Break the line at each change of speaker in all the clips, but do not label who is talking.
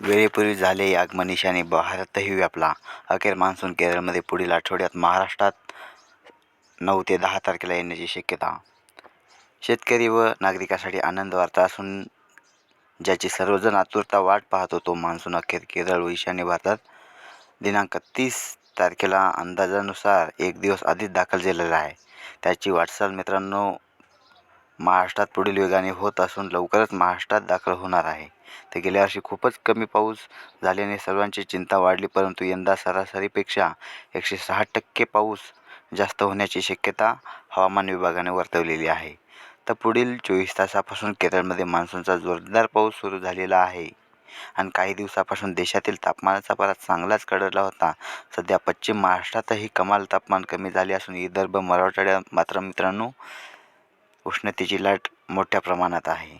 वेळेपूर्वी झाले आगमनिशाने भारतही व्यापला. अखेर मान्सून केरळमध्ये पुढील आठवड्यात महाराष्ट्रात नऊ ते दहा तारखेला येण्याची शक्यता. शेतकरी व नागरिकांसाठी आनंद वार्ता असून ज्याची सर्वजण आतुरता वाट पाहत होतो मान्सून अखेर केरळ व ईशान्य भारतात दिनांक तीस तारखेला अंदाजानुसार एक दिवस आधीच दाखल झालेला आहे. त्याची वाटचाल मित्रांनो महाराष्ट्रात पुढील वेगाने होत असून लवकरच महाराष्ट्रात दाखल होणार आहे. तर गेल्या वर्षी खूपच कमी पाऊस झाल्याने सर्वांची चिंता वाढली परंतु यंदा सरासरीपेक्षा एकशे सहा टक्के पाऊस जास्त होण्याची शक्यता हवामान विभागाने वर्तवलेली आहे. तर पुढील चोवीस तासापासून केरळमध्ये मान्सूनचा जोरदार पाऊस सुरू झालेला आहे. आणि काही दिवसापासून देशातील तापमानाचा पारा चांगलाच कडकला होता. सध्या पश्चिम महाराष्ट्रातही कमाल तापमान कमी झाले असून विदर्भ मराठवाड्यात मात्र मित्रांनो उष्णतेची लाट मोठ्या प्रमाणात आहे.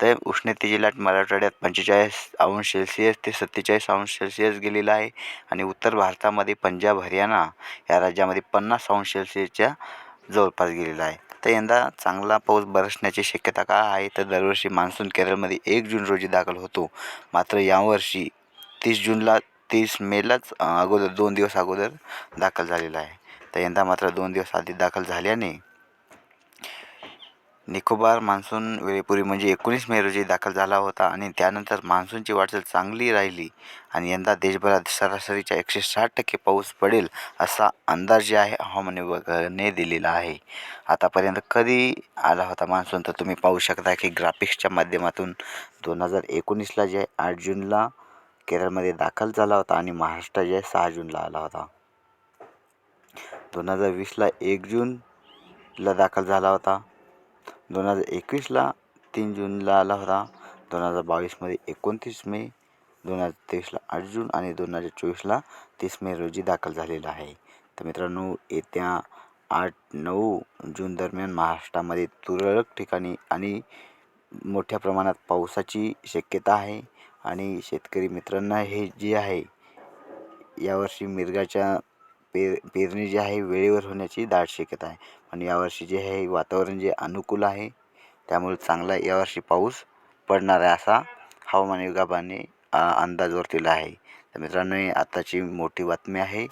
तर उष्णतेची लाट मराठवाड्यात पंचेचाळीस अंश सेल्सिअस ते सत्तेचाळीस अंश सेल्सिअस गेलेला आहे आणि उत्तर भारतामध्ये पंजाब हरियाणा या राज्यामध्ये पन्नास अंश सेल्सिअसच्या जवळपास गेलेला आहे. तर यंदा चांगला पाऊस बरसण्याची शक्यता का आहे? तर दरवर्षी मान्सून केरळमध्ये एक जून रोजी दाखल होतो. मात्र यावर्षी तीस जूनला तीस मेलाच अगोदर दोन दिवस अगोदर दाखल झालेला आहे. तर यंदा मात्र दोन दिवस आधी दाखल झाल्याने निकोबार मान्सून वेळेपूर्वी म्हणजे एकोणीस मे रोजी दाखल झाला होता आणि त्यानंतर मान्सूनची वाटचाल चांगली राहिली आणि यंदा देशभरात सरासरीच्या एकशे साठ टक्के पाऊस पडेल असा अंदाज जे आहे हवामान विभागाने दिलेला आहे. आतापर्यंत कधी आला होता मान्सून? तर तुम्ही पाहू शकता की ग्राफिक्सच्या माध्यमातून दोन हजार एकोणीसला जे आहे आठ जूनला केरळमध्ये दाखल झाला होता आणि महाराष्ट्र जे सहा जूनला आला होता. दोन हजार वीसला एक जूनला दाखल झाला होता. दोन हजार एकवीसला तीन जूनला आला होता. दोन हजार बावीसमध्ये एकोणतीस मे दोन हजार तेवीसला आठ जून आणि दोन हजार चोवीसला तीस मे रोजी दाखल झालेला आहे. तर मित्रांनो येत्या आठ नऊ जून दरम्यान महाराष्ट्रामध्ये तुरळक ठिकाणी आणि मोठ्या प्रमाणात पावसाची शक्यता आहे. आणि शेतकरी मित्रांना हे जे आहे यावर्षी मिरगाच्या पे पेरणी जी आहे वेळेवर होण्याची दाट शक्यता आहे. पण यावर्षी जे आहे वातावरण जे अनुकूल आहे त्यामुळे चांगला यावर्षी पाऊस पडणार आहे असा हवामान विभागाने अंदाज वर्तवला आहे. तर मित्रांनो आत्ताची मोठी बातमी आहे.